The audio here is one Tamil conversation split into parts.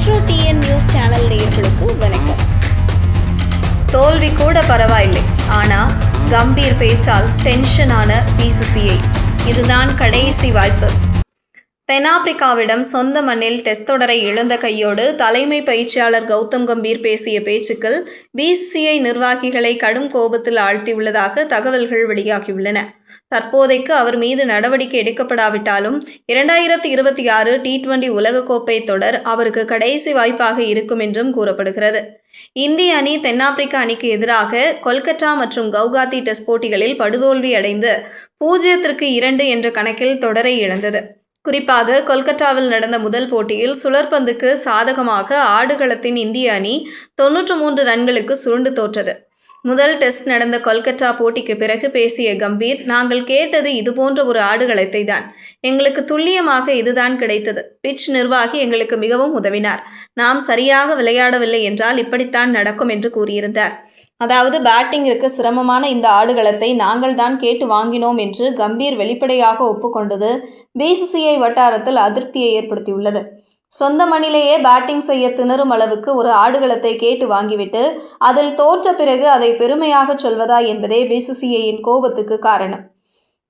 மெட்ரோ டிஎன் நியூஸ் சேனல் நேயர்களுக்கு வணக்கம். தோல்வி கூட பரவாயில்லை. ஆனா கம்பீர் பேச்சால் டென்ஷனான பிசிசிஐ இதுதான் கடைசி வாய்ப்பு. தென்னாப்பிரிக்காவிடம் சொந்த மண்ணில் டெஸ்ட் தொடரை இழந்த கையோடு தலைமை பயிற்சியாளர் கௌதம் கம்பீர் பேசிய பேச்சுக்கள் பிசிசிஐ நிர்வாகிகளை கடும் கோபத்தில் ஆழ்த்தியுள்ளதாக தகவல்கள் வெளியாகியுள்ளன. தற்போதைக்கு அவர் மீது நடவடிக்கை எடுக்கப்படாவிட்டாலும் இரண்டாயிரத்தி இருபத்தி ஆறு டி டுவெண்டி உலகக்கோப்பை தொடர் அவருக்கு கடைசி வாய்ப்பாக இருக்கும் என்றும் கூறப்படுகிறது. இந்திய அணி தென்னாப்பிரிக்க அணிக்கு எதிராக கொல்கத்தா மற்றும் கவுகாத்தி டெஸ்ட் போட்டிகளில் படுதோல்வி அடைந்து பூஜ்ஜியத்திற்கு இரண்டு என்ற கணக்கில் தொடரை இழந்தது. குறிப்பாக கொல்கத்தாவில் நடந்த முதல் போட்டியில் சுழற்பந்துக்கு சாதகமாக ஆடுகளத்தின் இந்திய அணி தொன்னூற்று மூன்று ரன்களுக்கு சுருண்டு தோற்றது. முதல் டெஸ்ட் நடந்த கொல்கத்தா போட்டிக்கு பிறகு பேசிய கம்பீர் நாங்கள் கேட்டது இதுபோன்ற ஒரு ஆடுகளத்தை தான் எங்களுக்கு துல்லியமாக இதுதான் கிடைத்தது. பிட்ச் நிர்வாகி எங்களுக்கு மிகவும் உதவினார். நாம் சரியாக விளையாடவில்லை என்றால் இப்படித்தான் நடக்கும் என்று கூறியிருந்தார். அதாவது பேட்டிங்கிற்கு சிரமமான இந்த ஆடுகளத்தை நாங்கள் தான் கேட்டு வாங்கினோம் என்று கம்பீர் வெளிப்படையாக ஒப்புக்கொண்டது பிசிசிஐ வட்டாரத்தில் அதிருப்தியை ஏற்படுத்தியுள்ளது. சொந்த மண்ணிலேயே பேட்டிங் செய்ய திணறும் அளவுக்கு ஒரு ஆடுகளத்தை கேட்டு வாங்கிவிட்டு அதில் தோற்ற பிறகு அதை பெருமையாக சொல்வதா என்பதே பிசிசிஐயின் கோபத்துக்கு காரணம்.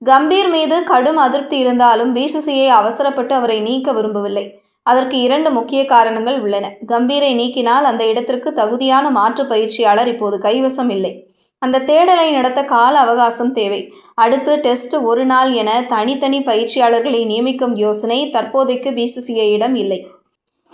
கம்பீர் மீது கடும் அதிருப்தி இருந்தாலும் பிசிசிஐ அவசரப்பட்டு அவரை நீக்க விரும்பவில்லை. அதற்கு இரண்டு முக்கிய காரணங்கள் உள்ளன. கம்பீரை நீக்கினால் அந்த இடத்திற்கு தகுதியான மாற்று பயிற்சியாளர் இப்போது கைவசம் இல்லை. அந்த தேடலை நடத்த கால அவகாசம் தேவை. அடுத்து டெஸ்ட் ஒரு நாள் என தனித்தனி பயிற்சியாளர்களை நியமிக்கும் யோசனை தற்போதைக்கு பிசிசிஐயிடம் இல்லை.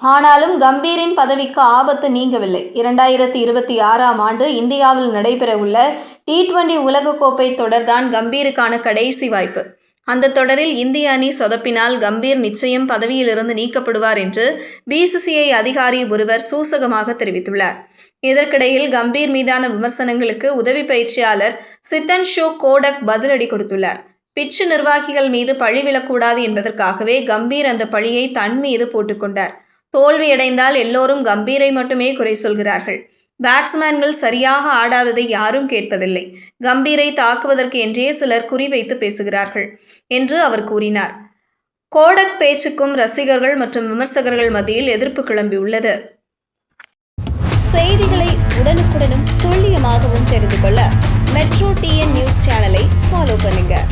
ஆனாலும் கம்பீரின் பதவிக்கு ஆபத்து நீங்கவில்லை. இரண்டாயிரத்தி இருபத்தி ஆறாம் ஆண்டு இந்தியாவில் நடைபெறவுள்ள டி டுவெண்டி உலகக்கோப்பை தொடர்தான் கம்பீருக்கான கடைசி வாய்ப்பு. அந்த தொடரில் இந்திய அணி சொதப்பினால் கம்பீர் நிச்சயம் பதவியிலிருந்து நீக்கப்படுவார் என்று பிசிசிஐ அதிகாரி ஒருவர் சூசகமாக தெரிவித்துள்ளார். இதற்கிடையில் கம்பீர் மீதான விமர்சனங்களுக்கு உதவி பயிற்சியாளர் சித்தன் ஷோ கோடக் பதிலடி கொடுத்துள்ளார். பிச்சு நிர்வாகிகள் மீது பழி விழக்கூடாது என்பதற்காகவே கம்பீர் அந்த பழியை தன் மீது போட்டுக்கொண்டார். தோல்வியடைந்தால் எல்லோரும் கம்பீரை மட்டுமே குறை சொல்கிறார்கள். பேட்ஸ்மேன்கள் சரியாக ஆடாததை யாரும் கேட்பதில்லை. கம்பீரை தாக்குவதற்கு என்றே சிலர் குறிவைத்து பேசுகிறார்கள் என்று அவர் கூறினார். கோடக் பேச்சுக்கும் ரசிகர்கள் மற்றும் விமர்சகர்கள் மத்தியில் எதிர்ப்பு கிளம்பியுள்ளது செய்திகளை உடனுக்குடனும் துல்லியமாகவும் தெரிந்து கொள்ள மெட்ரோ டிஎன் நியூஸ் சேனலை ஃபாலோ பண்ணுங்கள்